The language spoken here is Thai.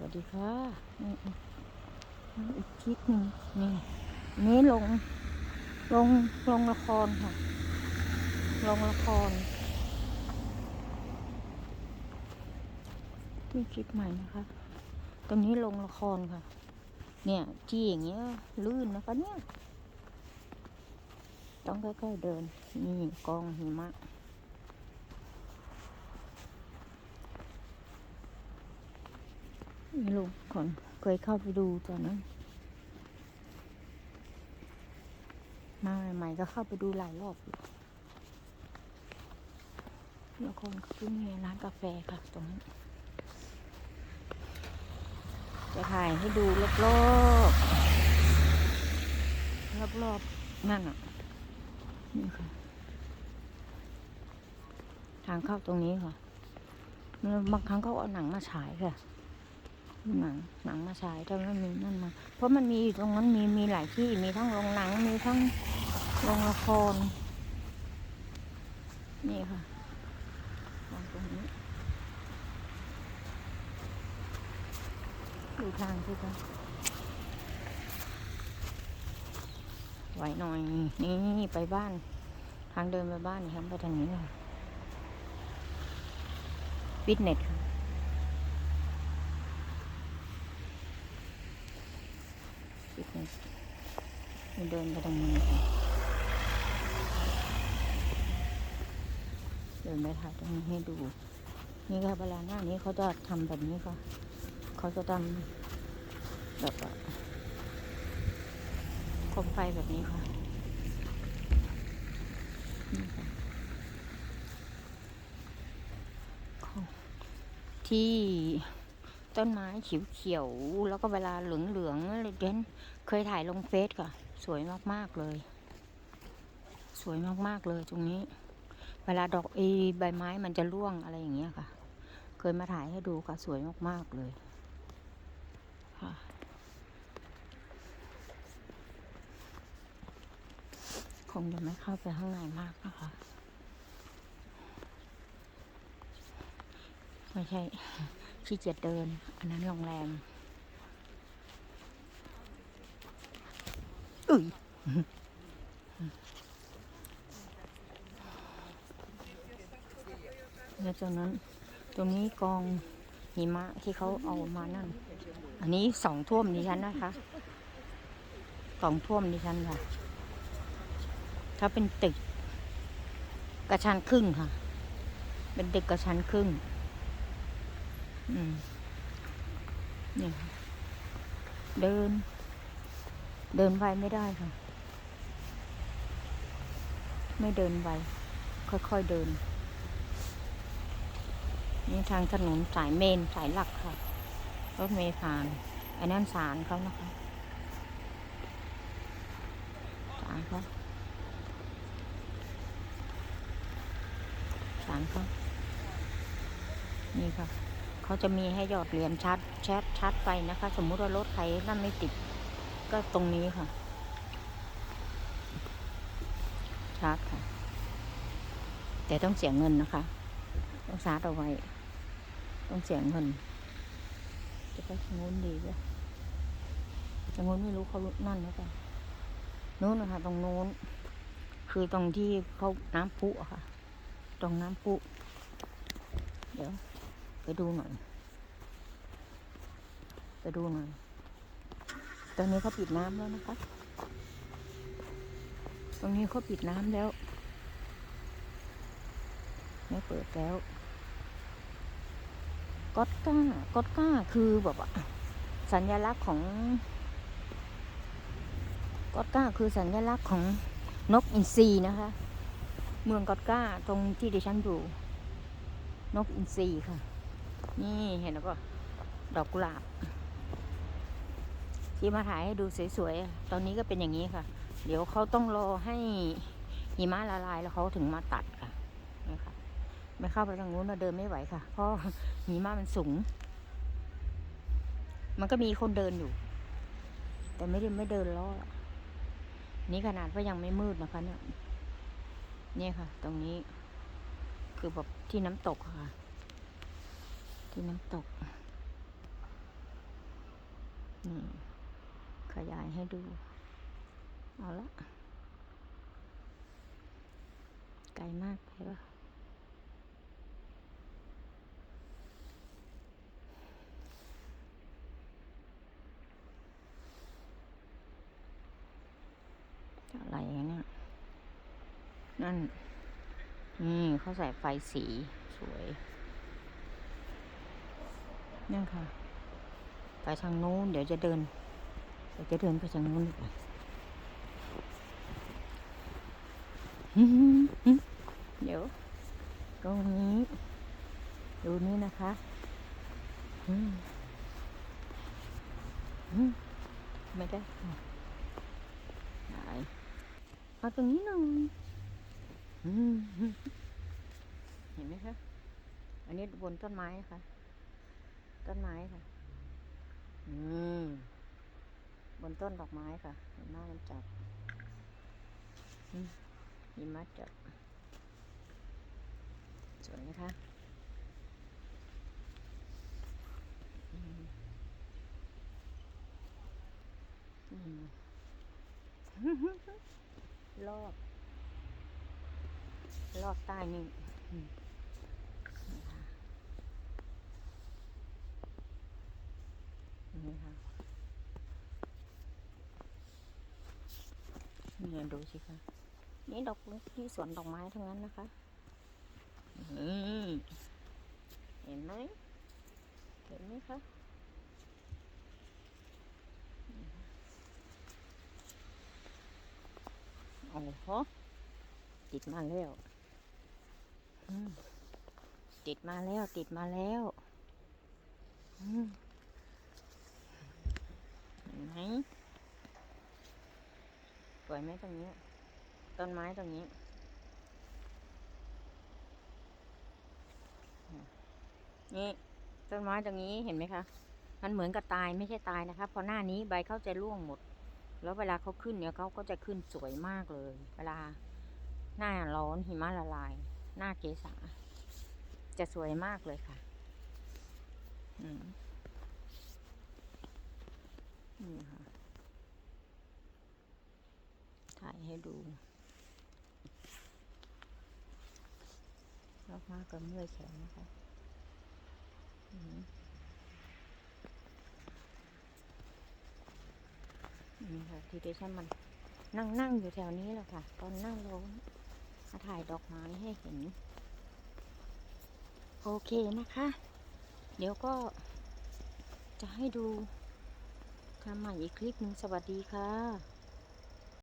วัสดีค่ะนี่นี่อีกคลิปหนึ่งนี่นี่ลง ลง ลงละครค่ะ ลงละครนี่คลิปใหม่นะคะ ตอนนี้ลงละครค่ะ เนี่ยที่อย่างเงี้ยลื่นนะคะเนี่ย ต้องค่อยๆเดิน นี่กองหิมะ นี่ลุงก่อนเคยเข้าไปดูตอนนั้นมาใหม่ๆก็เข้าไปดูหลายรอบแล้วคนก็ที่มีร้านกาแฟค่ะตรงนี้จะถ่ายให้ดูรอบๆรอบๆนั่นอะนี่ค่ะทางเข้าตรงนี้ค่ะ บางครั้งเขาเอาหนังมาฉายค่ะ หนังหนังมาฉายแต่ว่ามีนั่นมา เพราะมันมีอยู่ตรงนั้นมีมีหลายที่มีทั้งโรงหนังมีทั้งโรงละคร นี่ค่ะวางตรงนี้ดูทางสิคะไหวหน่อย นี่ไปบ้าน ทางเดินไปบ้านนี่ครับไปทางนี้ค่ะฟิตเนสค่ะ ฟิตเนสเดินไปทางนี้ค่ะเดินไปถ่ายตรงนี้ให้ดู นี่ค่ะเวลาหน้านี้เขาจะทำแบบนี้ค่ะ เขาจะทำแบบว่าโคมไฟแบบนี้ค่ะที่ ต้นไม้เขียวๆแล้วก็เวลาเหลืองๆอะไรเด่นเคยถ่ายลงเฟซค่ะ สวยมากๆเลย สวยมากๆเลยตรงนี้ เวลาดอกเอใบไม้มันจะร่วงอะไรอย่างเงี้ยค่ะ เคยมาถ่ายให้ดูค่ะ สวยมากๆเลยค่ะคงจะไม่เข้าไปข้างในมากนะคะไม่ใช่ ขี้เกียจเดิน อันนั้นโรงแรมอุ้ยแล้วตรงนั้นตรงนี้กองหิมะที่เขาเอามานั่น อันนี้สองท่วมดิฉันนะคะสองท่วมดิฉันค่ะ ถ้าเป็นตึก กระชันครึ่งค่ะ เป็นตึกกระชันครึ่งอืม นี่เดิน เดินไปไม่ได้ค่ะ ไม่เดินไปค่อยๆเดิน นี่ทางถนนสายเมนสายหลักค่ะ รถเมล์ผ่านอันนั้นศาลเขานะคะศาลเขาศาลเขานี่ค่ะ เขาจะมีให้หยอดเหรียญชัดแชทชัดไปนะคะ สมมุติว่ารถใครนั่นไม่ติด ก็ตรงนี้ค่ะ ชาร์จค่ะ แต่ต้องเสียเงินนะคะ ต้องชาร์จเอาไว้ ต้องเสียเงิน จะไปทางนู้นดีเลยทางนู้นไม่รู้เขานั่นหรือเปล่านู้นนะคะตรงนู้น คือตรงที่เขาน้ำพุอะค่ะ ตรงน้ำพุ เดี๋ยว ไปดูหน่อย ไปดูหน่อย ตอนนี้เขาปิดน้ำแล้วนะคะ ตรงนี้เขาปิดน้ำแล้วไม่เปิดแล้วก๊อตก้ากอตก้าคือแบบว่าสัญลักษณ์ของกอตก้าคือสัญลักษณ์ของนกอินทรีนะคะ เมืองกอตก้าตรงที่ดิฉันอยู่ นกอินทรีค่ะ นี่เห็นแล้วก็ดอกกุหลาบ ที่มาถ่ายให้ดูสวยๆ ตอนนี้ก็เป็นอย่างนี้ค่ะ เดี๋ยวเขาต้องรอให้หิมะละลายแล้วเขาถึงมาตัดค่ะนี่ค่ะไม่เข้าไปทางนู้นเราเดินไม่ไหวค่ะ เพราะหิมะมันสูง มันก็มีคนเดินอยู่ แต่ไม่ได้ไม่เดินล้อนี่ขนาดว่ายังไม่มืดนะคะเนี่ย เนี่ยค่ะ ตรงนี้คือแบบที่น้ำตกค่ะ ที่น้ำตก นี่ ขยายให้ดู เอาละ ไกลมากไปปะอะไรเนี่ย นั่น นี่เขาใส่ไฟสีสวย นั่นค่ะ ไปทางนู้น เดี๋ยวจะเดินเดี๋ยวจะเดินไปทางนู้นดีกว่าเดี๋ยวตรงนี้ดูนี่นะคะอืมอืมไม่ได้ไหนเอาตรงนี้หน่อยอืมเห็นไหมคะ อันนี้บนต้นไม้ค่ะ ต้นไม้ค่ะ อืม บนต้นดอกไม้ค่ะเห็นไหมมันจับอืมหิมะจับ สวยนะคะอืมอืมรอบ รอบใต้นี่อืมนี่ค่ะ นี่ค่ะเนี่ยดูสิคะนี่ดอกที่สวนดอกไม้ทั้งนั้นนะคะอืมเห็นไหมเห็นไหมคะโอ้โหติดมาแล้วอืมติดมาแล้วติดมาแล้ว อืมเห็น ไหมสวยไหมตรงนี้ ต้นไม้ตรงนี้ นี่ต้นไม้ตรงนี้เห็นไหมคะ มันเหมือนกับตายไม่ใช่ตายนะคะพอหน้านี้ใบเขาจะร่วงหมด แล้วเวลาเขาขึ้นเนี่ยเขาก็จะขึ้นสวยมากเลย เวลาหน้าร้อนหิมะละลาย หน้าเกษาจะสวยมากเลยค่ะ อืม นี่ค่ะ ถ่ายให้ดูแล้วมากก็เมื่อยแขนนะคะนี่ค่ะทีเดชันมันนั่งนั่งอยู่แถวนี้แหละค่ะ ตอนนั่งร้อนมาถ่ายดอกไม้ให้เห็น โอเคนะคะ เดี๋ยวก็จะให้ดู ทำใหม่อีกคลิปหนึ่งสวัสดีค่ะ